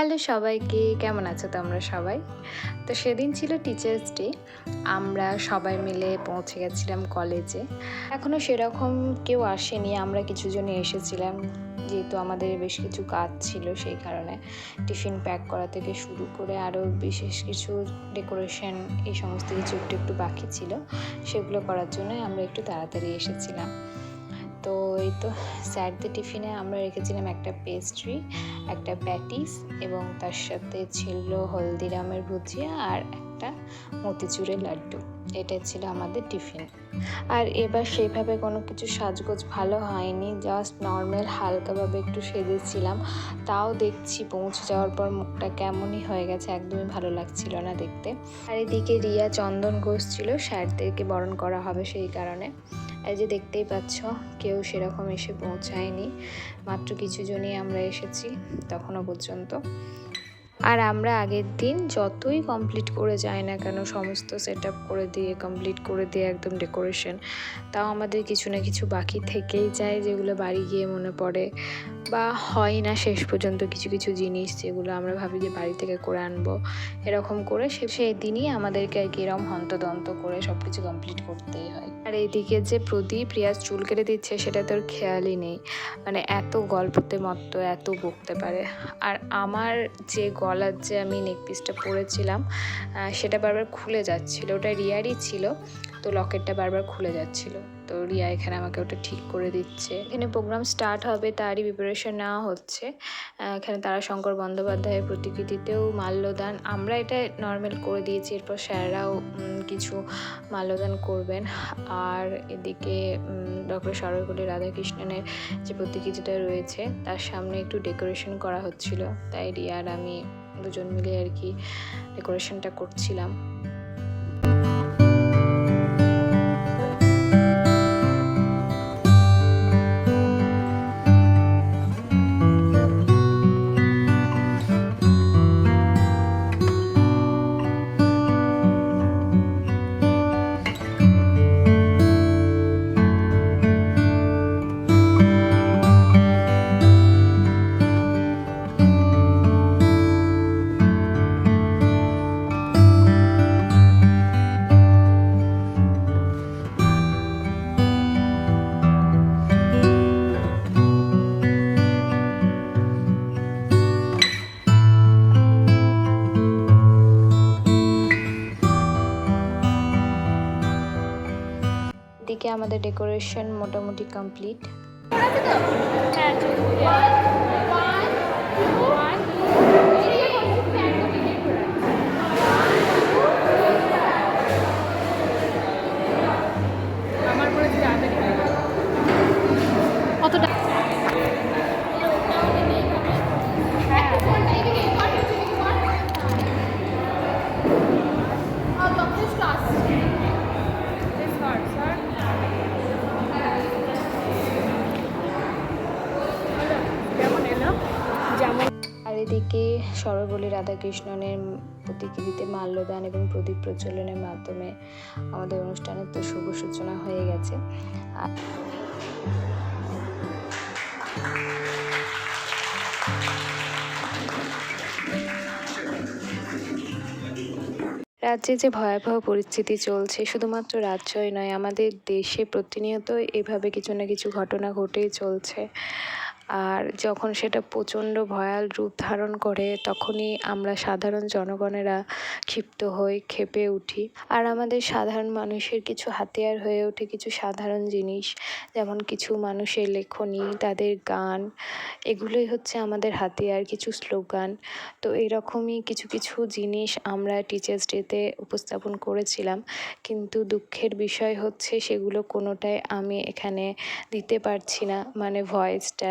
Hello সবাইকে, কেমন আছো তোমরা সবাই? তো সেদিন ছিল টিচার্স ডে আমরা সবাই মিলে পৌঁছে গেছিলাম কলেজে এখনও সেরকম কেউ আসেনি, আমরা কিছু জনে এসেছিলাম, যেহেতু আমাদের বেশ কিছু কাজ ছিল সেই কারণে। টিফিন প্যাক করা থেকে শুরু করে আরও বিশেষ কিছু ডেকোরেশন এই সমস্ত কিছু একটু একটু বাকি ছিল, সেগুলো করার জন্য আমরা একটু তাড়াতাড়ি এসেছিলাম। তো এই তো স্যারদের টিফিনে আমরা রেখেছিলাম একটা পেস্ট্রি একটা প্যাটিস এবং তার সাথে ছিল হলদিরামের ভুজিয়া আর একটা মতিচুরের লাড্ডু। এটা ছিল আমাদের টিফিন। আর এবার সেইভাবে কোনো কিছু সাজগোজ ভালো হয়নি জাস্ট নর্মাল হালকাভাবে একটু সেজেছিলাম। তাও দেখছি পৌঁছে যাওয়ার পর মুখটা কেমনই হয়ে গেছে, একদমই ভালো লাগছিল না দেখতে। আর এদিকে রিয়া চন্দন ঘোষ ছিল স্যারদেরকে বরণ করা হবে সেই কারণে। এই যে দেখতেই পাচ্ছ, কেউ সেরকম এসে পৌঁছায়নি। মাত্র কিছু জনই আমরা এসেছি তখনও পর্যন্ত। আর আমরা আগের দিন যতই কমপ্লিট করে যাই না কেন, সমস্ত সেট আপ করে দিয়ে কমপ্লিট করে দিয়ে একদম ডেকোরেশন তাও আমাদের কিছু না কিছু বাকি থেকেই যায়, যেগুলো বাড়ি গিয়ে মনে পড়ে। বা হয় না শেষ পর্যন্ত কিছু কিছু জিনিস যেগুলো আমরা ভাবি যে বাড়ি থেকে করে আনব এরকম করে সে, সেই দিনই আমাদেরকে আর কি এরকম হন্তদন্ত করে সব কিছু কমপ্লিট করতেই হয়। আর এইদিকে যে প্রদীপ রিয়াজ চুল কেটে দিচ্ছে সেটা তোর খেয়ালই নেই। মানে এত গল্পতে মত্ত, এত বকতে পারে। আর আমার যে গলার যে আমি নেকপিসটা পরেছিলাম সেটা বারবার খুলে যাচ্ছিল। ওটা রিয়ারই ছিল। তো লকেটটা বারবার খুলে যাচ্ছিল। তো রিয়া এখানে আমাকে ওটা ঠিক করে দিচ্ছে। এখানে প্রোগ্রাম স্টার্ট হবে, তারই প্রিপারেশন নেওয়া হচ্ছে। এখানে তারাশঙ্কর বন্দ্যোপাধ্যায়ের প্রতিকৃতিতেও মাল্যদান। আমরা এটা নর্মাল করে দিয়েছি, এরপর স্যাররাও কিছু মাল্যদান করবেন। আর এদিকে ডক্টর সরকারি রাধাকৃষ্ণনের যে প্রতিকৃতিটা রয়েছে, তার সামনে একটু ডেকোরেশন করা হচ্ছিল। তাই রিয়া আর আমি দুজন মিলে আর কি ডেকোরেশনটা করছিলাম। এদিকে আমাদের ডেকোরেশন মোটামুটি কমপ্লিট। কতটা আর এদিকে সর্বপল্লী রাধাকৃষ্ণনের প্রতিকৃতিতে মাল্যদান এবং প্রদীপ প্রচলনের মাধ্যমে আমাদের অনুষ্ঠানের তো শুভ সূচনা হয়ে গেছে। আর রাজ্যে যে ভয়াবহ পরিস্থিতি চলছে, শুধুমাত্র রাজ্যই নয়, আমাদের দেশে প্রতিনিয়ত এভাবে কিছু না কিছু ঘটনা ঘটেই চলছে। আর যখন সেটা প্রচণ্ড ভয়াল রূপ ধারণ করে, তখনই আমরা সাধারণ জনগণেরা ক্ষিপ্ত হই, ক্ষেপে উঠি। আর আমাদের সাধারণ মানুষের কিছু হাতিয়ার হয়ে ওঠে কিছু সাধারণ জিনিস, যেমন কিছু মানুষের লেখনী, তাদের গান, এগুলোই হচ্ছে আমাদের হাতিয়ার, কিছু স্লোগান। তো এরকমই কিছু কিছু জিনিস আমরা টিচার্স ডেতে উপস্থাপন করেছিলাম। কিন্তু দুঃখের বিষয় হচ্ছে সেগুলো কোনোটাই আমি এখানে দিতে পারছি না মানে ভয়েসটা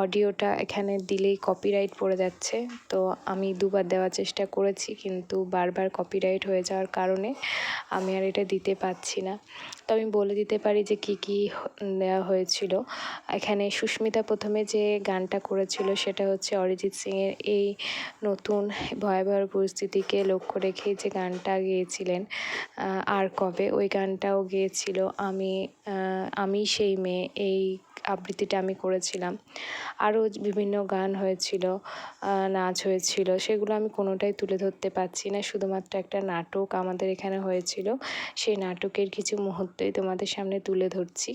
অডিওটা এখানে দিলেই কপিরাইট পড়ে যাচ্ছে। তো আমি দুবার দেওয়ার চেষ্টা করেছি, কিন্তু বারবার কপিরাইট হয়ে যাওয়ার কারণে আমি আর এটা দিতে পারছি না। তো আমি বলে দিতে পারি যে কী কী দেওয়া হয়েছিল। এখানে সুস্মিতা প্রথমে যে গানটা করেছিল সেটা হচ্ছে অরিজিৎ সিংয়ের এই নতুন ভয়াবহ পরিস্থিতিকে লক্ষ্য রেখেই যে গানটা গেয়েছিলেন আর কবে ওই গানটাও গেয়েছিল। আমি আমি সেই মেয়ে, এই আবৃত্তিটা আমি করেছিলাম। আরও বিভিন্ন গান হয়েছিল নাচ হয়েছিল, সেগুলো আমি কোনোটাই তুলে ধরতে পারছি না। শুধুমাত্র একটা নাটক আমাদের এখানে হয়েছিল, সেই নাটকের কিছু মুহূর্তই তোমাদের সামনে তুলে ধরছি।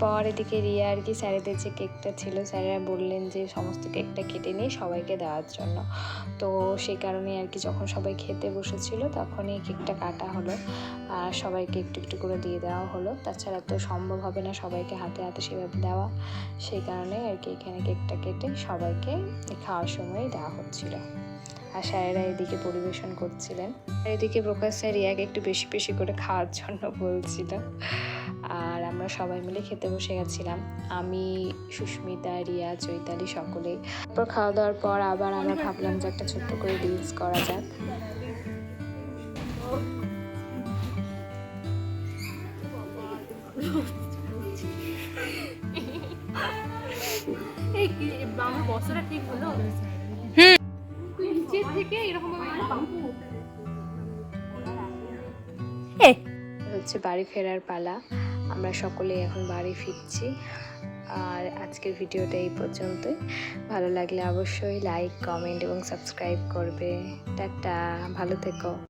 পর এদিকে রিয়া আর কি স্যারেদের যে কেকটা ছিল, স্যারেরা বললেন যে সমস্ত কেকটা কেটে নিয়ে সবাইকে দেওয়ার জন্য। তো সেই কারণে আর কি যখন সবাই খেতে বসেছিল, তখনই কেকটা কাটা হলো। আর সবাইকে একটু একটু করে দিয়ে দেওয়া হলো। তাছাড়া তো সম্ভব হবে না সবাইকে হাতে হাতে সেভাবে দেওয়া। সেই কারণে আর কি এখানে কেকটা কেটে সবাইকে খাওয়ার সময় দেওয়া হচ্ছিল। আর এদিকে পরিবেশন করছিলেন। আর এদিকে প্রকাশ স্যার রিয়াকে একটু বেশি বেশি করে খাওয়ার জন্য বলছিল। আর আমরা সবাই মিলে খেতে বসে গেছিলাম। আমি, সুস্মিতা, রিয়া, চৈতালি সকলে। তারপর খাওয়া দাওয়ার পর আবার আমরা ভাবলাম যে একটা ছোট্ট করে রিলস করা যাক। এই ঠিক হলো? থেকে এরকম হচ্ছে বাড়ি ফেরার পালা। আমরা সকলে এখন বাড়ি ফিরছি। আর আজকের ভিডিওটা এই পর্যন্তই। ভালো লাগলে অবশ্যই লাইক কমেন্ট এবং সাবস্ক্রাইব করবে। টাটা ভালো থেকো।